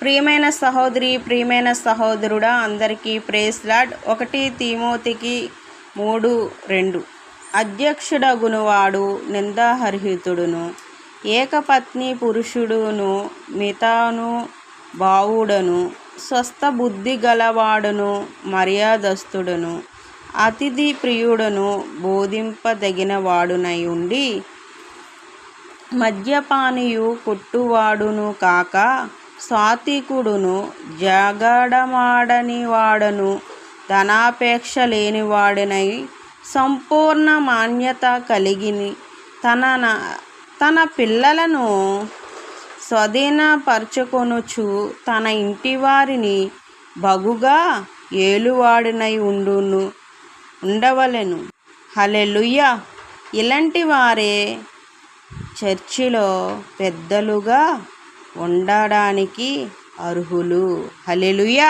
ప్రియమైన సహోదరి ప్రియమైన సహోదరుడా అందరికీ ప్రేస్ లాడ్. ఒకటి తీమోతికి మూడు రెండు. అధ్యక్షుడగునువాడు నిందాహర్హితుడును. ఏకపత్ని పురుషుడును మితాను బావుడను. స్వస్థ బుద్ధి గలవాడును మర్యాదస్తుడును. అతిథి ప్రియుడను బోధింపదగిన వాడునై ఉండి మద్యపానియు కొట్టువాడును కాక సాత్వికుడును జగడమాడనివాడను ధనాపేక్ష లేనివాడినై సంపూర్ణ మాన్యత కలిగిని తన తన పిల్లలను స్వాధీనపరచుకొనుచు తన ఇంటివారిని బగుగా ఏలువాడినై ఉండును ఉండవలెను. హలెలుయ్య ఇలాంటి వారే చర్చిలో పెద్దలుగా ఉండడానికి అర్హులు. హలెలుయా